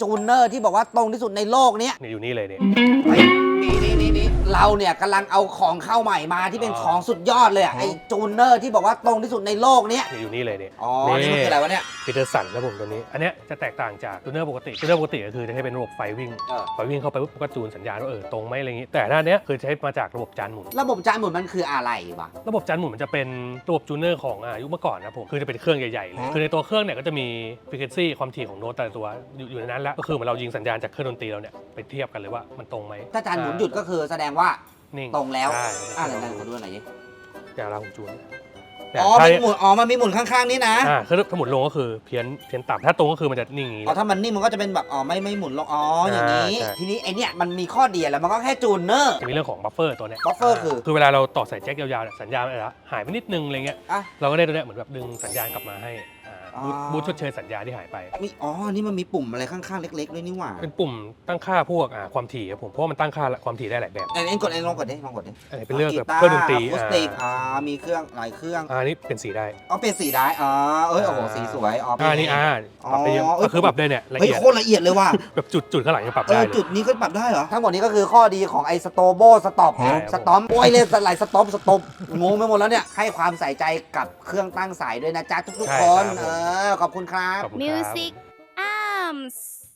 จูเนอร์ที่บอกว่าตรงที่สุดในโลกเนี้ยนี่อยู่นี่เลยเนี่ย เราเนี่ยกำลังเอาของเข้าใหม่มาที่เป็นอ๋อของสุดยอดเลยอะไอ้จูเนอร์ที่บอกว่าตรงที่สุดในโลกเนี้ยนี่อยู่นี่เลยเนี่ยอ๋อ นี่มันคืออะไรวะเนี่ย ปีเตอร์สันครับผมตัวนี้ อันเนี้ยจะแตกต่างจากจูเนอร์ปกติจูเนอร์ปกติก็คือจะให้เป็นระบบไฟวิ่ง เออ ไฟวิ่งเข้าไปปุ๊บก็จูนสัญญาณว่าเออตรงไหมอะไรอย่างงี้ แต่หน้าเนี้ยคือใช้มาจากระบบจานหมุน ระบบจานหมุนมันคืออะไรวะ ระบบจานหมุนมันจะเป็นระบบจูเนอร์ของอายุคเมื่อก่อนนะครับผม คือจะเป็นเครื่องใหญ่ๆเลย คือในตัวเครื่องเนี่ยก็จะมีฟ r ี q u e n c y ความถี่ของโน้ตแต่ละตัวอยู่อยู่ในนั้นแล้ว ก็คือเหมือนเรายิงสัญญาณจากเครื่องดนตรีเราเนี่ยไปเทียบกันเลยว่ามันตรงไหมถ้าจานหมุนหยุดก็คือแสดงว่านิ่งตรงแล้วใช่อ่าไหนๆขอดูหน่อยดิอย่างเราผมจูนอ๋อถ้ามันหมุนอ๋อมันมีหมุนข้างๆนี่นะอ่าคือถ้าหมุนลงก็คือเพี้ยนเพี้ยนต่ำถ้าตรงก็คือมันจะนิ่งอย่างงี้ อ๋อถ้ามันนิ่มมันก็จะเป็นแบบอ๋อไม่ไม่หมุนลงอ๋ออย่างนี้อ่าใช่ ทีนี้ไอเนี้ยมันมีข้อดีแล้วมันก็แค่จูนเนอร์ จะมีเรื่องของบัฟเฟอร์ตัวเนี้ย buffer คือ คือเวลาเราต่อสายแจ็คยาวๆเนี่ยสัญญาณมันอาจจะหายไปนิดนึงอะไรเงี้ย อะเราก็ได้ตัวเนี้ยเหมือนแบบดึงสัญญาณกลับมาให้ อ่าอ๋อบูทบูทชดเชยสัญญาณที่หายไป มีอ๋อ นี่มันมีปุ่มอะไรข้างๆ เล็กๆด้วยนี่หว่าเป็นปุ่มตั้งค่าพวกอ่าความถี่ครับผมเพราะว่ามันตั้งค่าความถี่ได้หลายแบบเอ็นเอ็นกดเอ็นลองกดดิลองกดดิอันนี้เป็นเรื่องแบบกีตาเครื่องดนตรีอะคูสติกอ่าอ่ามีเครื่องหลายเครื่อง อ่านี่เป็นสีได้อ๋อ เป็นสีได้อ๋อ เอ้ย โอ้โหอ่าสีสวย อ๋อเป็ อ่านี่อ่าปรับได้เยอะอ๋อเอ้ย ก็คือปรับได้เนี่ยละเฮ้ย เอียดโคตรละเอียดเลยว่ะ แบบจุดจุดข้างหลังยังปรับเอได้อ เลย จุดนี้ก็ปรับได้เหรอ ทั้งหมดนี้ก็คือข้อดีของไอ้สโตโบสต็อปใช่ครับ สตอมโอ้ยเลยสไลด์สต็อปสต็อปงงไปหมดแล้วเนี่ย ให้ความใส่ใจกับเครื่องตั้งสายด้วยนะจ๊ะทุกๆคนเออขอบคุณครับ ขอบคุณครับ Music Arms